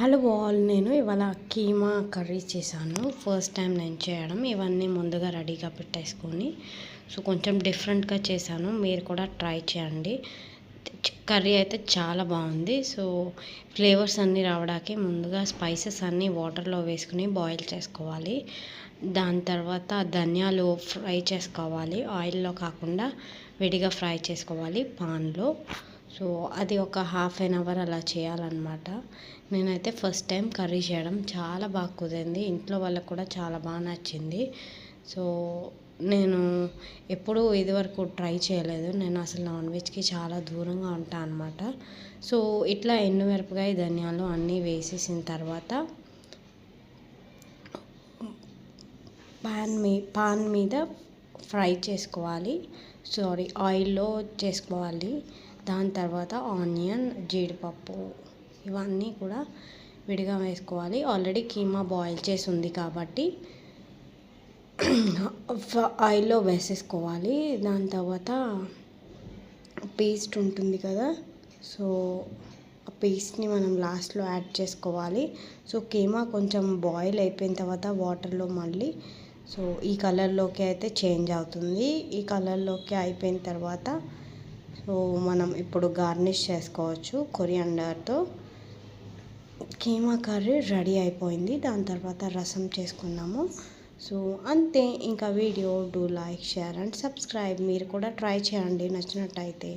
Hello all నేను ఇవాళ keema curry చేశాను. ఫస్ట్ టైం నేను చేయడం. ఇవన్నీ ముందుగా రెడీగా పెట్టేసుకొని సో కొంచెం డిఫరెంట్గా చేశాను. మీరు కూడా ట్రై చేయండి. కర్రీ అయితే చాలా బాగుంది. సో ఫ్లేవర్స్ అన్నీ రావడానికి ముందుగా స్పైసెస్ అన్నీ వాటర్లో వేసుకుని బాయిల్ చేసుకోవాలి. దాని తర్వాత ధనియాలు ఫ్రై చేసుకోవాలి. ఆయిల్లో కాకుండా విడిగా ఫ్రై చేసుకోవాలి. పాన్లో సో అది ఒక హాఫ్ అన్ అవర్ అలా చేయాలన్నమాట. నేనైతే ఫస్ట్ టైం కర్రీ చేయడం చాలా బాగా కుదిరింది. ఇంట్లో వాళ్ళకు కూడా చాలా బాగా నచ్చింది. సో నేను ఎప్పుడూ ఇదివరకు ట్రై చేయలేదు. నేను అసలు నాన్ వెజ్కి చాలా దూరంగా ఉంటాను అనమాట సో ఇట్లా ఎండుమిరపకాయ ధనియాలు అన్నీ వేసేసిన తర్వాత పాన్ మీ పాన్ మీద ఫ్రై చేసుకోవాలి. సారీ ఆయిల్లో చేసుకోవాలి. దాని తర్వాత ఆనియన్ జీడిపప్పు ఇవన్నీ కూడా విడిగా వేసుకోవాలి. ఆల్రెడీ కీమా బాయిల్ చేసి ఉంది కాబట్టి ఆయిల్లో వేసేసుకోవాలి. దాని తర్వాత పేస్ట్ ఉంటుంది కదా సో ఆ పేస్ట్ని మనం లాస్ట్లో యాడ్ చేసుకోవాలి. సో కీమా కొంచెం బాయిల్ అయిపోయిన తర్వాత వాటర్లో మళ్ళీ సో ఈ కలర్లోకి అయితే చేంజ్ అవుతుంది. ఈ కలర్లోకి అయిపోయిన తర్వాత సో మనం ఇప్పుడు గార్నిష్ చేసుకోవచ్చు కొరియాండర్తో. కీమా కర్రీ రెడీ అయిపోయింది. దాని తర్వాత రసం చేసుకున్నాము. సో అంతే ఇంకా video do like share and subscribe మీరు కూడా ట్రై చేయండి నచ్చినట్టయితే.